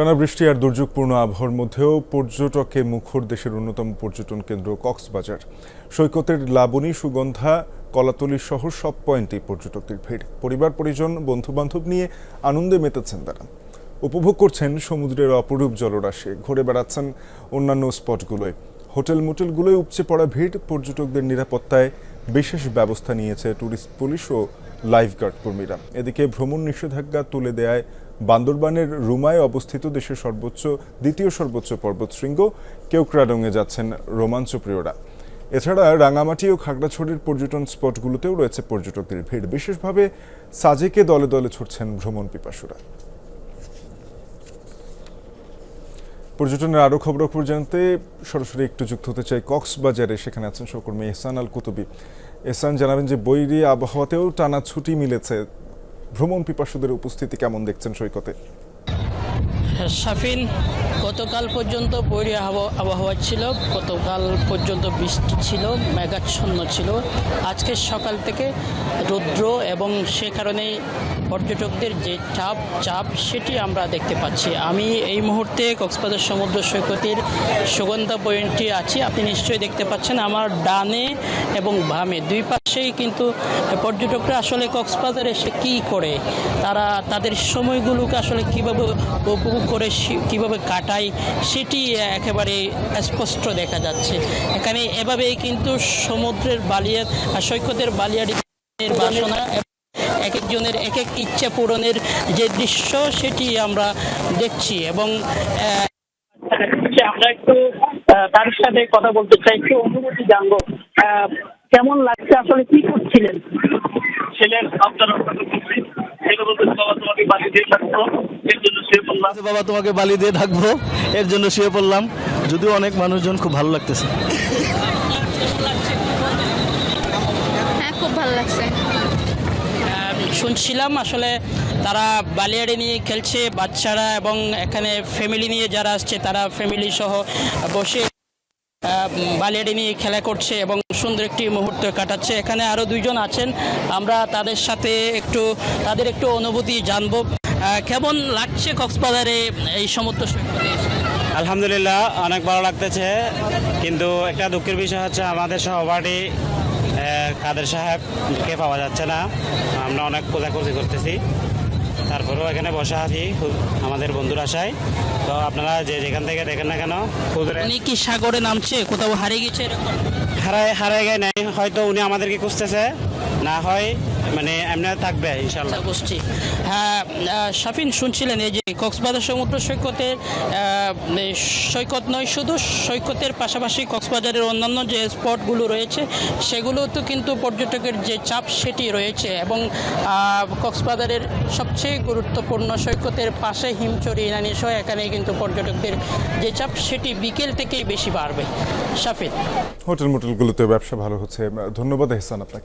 টানা বৃষ্টি আর দুর্যোগপূর্ণ আবহাওয়ার মধ্যেও পর্যটকে মুখর দেশের অন্যতম পর্যটন কেন্দ্র কক্সবাজার। সৈকতের লাবণী, সুগন্ধা, কলাতলি সহ সব পয়েন্টেই পর্যটকদের ভিড়। পরিবার, পরিজন বন্ধু বান্ধব নিয়ে আনন্দে মেতেছেন তারা। উপভোগ করছেন সমুদ্রের অপরূপ জলরাশি। ঘুরে বেড়াচ্ছেন অন্যান্য স্পটগুলোয়। হোটেল মোটেলগুলোয় উপচে পড়া ভিড়। পর্যটকদের নিরাপত্তায় বিশেষ ব্যবস্থা নিয়েছে ট্যুরিস্ট পুলিশ ও লাইফগার্ড কর্মীরা। এদিকে ভ্রমণ নিষেধাজ্ঞা তুলে দেয় বান্দরবানের রুমায় অবস্থিত দেশের সর্বোচ্চ, দ্বিতীয় সর্বোচ্চ পর্বতশৃঙ্গ কেউক্রাডংয়ে যাচ্ছেন রোমাঞ্চপ্রিয়রা এছাড়া রাঙামাটি ও খাগড়াছড়ির পর্যটন স্পটগুলোতেও রয়েছে পর্যটকদের ভিড়। বিশেষভাবে সাজেকে দলে দলে ছুটছেন ভ্রমণ পিপাসুরা। পর্যটনের আরও খবরাখবর জানতে সরাসরি একটু যুক্ত হতে চাই কক্সবাজারে। সেখানে আছেন সহকর্মী এহসান আল কুতুবি। এহসান, জানাবেন যে বৈরী আবহাওয়াতেও টানা ছুটি মিলেছে। ভ্রমণ পিপাসুদের উপস্থিতি কেমন দেখছেন সৈকতে? সাফিন, গতকাল পর্যন্ত বৈরী আবহাওয়া ছিল, গতকাল পর্যন্ত বৃষ্টি ছিল, মেঘাচ্ছন্ন ছিল। আজকে সকাল থেকে রৌদ্র এবং সে কারণেই পর্যটকদের যে চাপ চাপ সেটি আমরা দেখতে পাচ্ছি। আমি এই মুহূর্তে কক্সবাজার সমুদ্র সৈকতের সুগন্ধা পয়েন্টটি আছি। আপনি নিশ্চয়ই দেখতে পাচ্ছেন আমার ডানে এবং বামে। দুই পাশেই কিন্তু পর্যটকরা আসলে কক্সবাজারে এসে কী করে? তারা, তাদের সময়গুলোকে আসলে কীভাবে উপভোগ করে কীভাবে কাটায় সেটি একেবারে স্পষ্ট দেখা যাচ্ছে। এখানে এভাবেই কিন্তু সমুদ্রের বালিয়া সৈকতের বালিয়াড়ির বাসনা এক একজনের এক এক ইচ্ছা পূরণের যে দৃশ্য সেটি আমরা দেখছি এবং আহ, আমরা একটু তার সাথে কথা বলতে চাই একটু অনুভূতি জানব। আহ, কেমন লাগছে? আসলে কি করছিলেন? ছেলের আপনার বাবা তোমাকে বালি দিয়ে ডাকবো এর জন্য শুয়ে পড়লাম। যদিও অনেক মানুষজন খুব ভালো লাগতেছে। হ্যাঁ খুব ভালো লাগছে। শুনছিলাম আসলে তারা বালিয়াড়ি নিয়ে খেলছে বাচ্চারা এবং এখানে ফ্যামিলি নিয়ে যারা আসছে তারা ফ্যামিলি সহ বসে বালিয়াড়ি নিয়ে খেলা করছে এবং সুন্দর একটি মুহূর্ত কাটাচ্ছে। এখানে আরও দুইজন আছেন। আমরা তাদের সাথে একটু, তাদের একটু অনুভূতি জানব। কেমন লাগছে কক্সবাজারে এই সমুদ্র আলহামদুলিল্লাহ, অনেক ভালো লাগতেছে। কিন্তু একটা দুঃখের বিষয় হচ্ছে, আমাদের সহপাঠী কাদের সাহেবকে পাওয়া যাচ্ছে না। আমরা অনেক খোঁজাখুঁজি করতেছি। তারপরেও এখানে বসা আছি আমাদের বন্ধুর আশায়। তো আপনারা যে যেখান থেকে দেখেন না কেন উনি কি সাগরে নামছে? কোথাও হারিয়ে গেছে এরকম? হারায় হারায় গেছে নাই। হয়তো উনি আমাদেরকে খুঁজতেছে। না হয় মানে এমনি থাকবে ইনশাল্লাহ আচ্ছা, বুঝছি হ্যাঁ আহ, শাফিন শুনছিলেন এই যে কক্সবাজার সমুদ্র সৈকতের সৈকত নয় শুধু সৈকতের পাশাপাশি কক্সবাজারের অন্যান্য যে স্পটগুলো রয়েছে সেগুলোতে কিন্তু পর্যটকের যে চাপ সেটি রয়েছে এবং কক্সবাজারের সবচেয়ে গুরুত্বপূর্ণ সৈকতের পাশে হিমচরি ইনানি সহ এখানে কিন্তু পর্যটকদের যে চাপ সেটি বিকেল থেকেই বেশি বাড়বে। শাফিন। হোটেল মোটেলগুলোতে ব্যবসা ভালো হচ্ছে। ধন্যবাদ এহসান আপনাকে।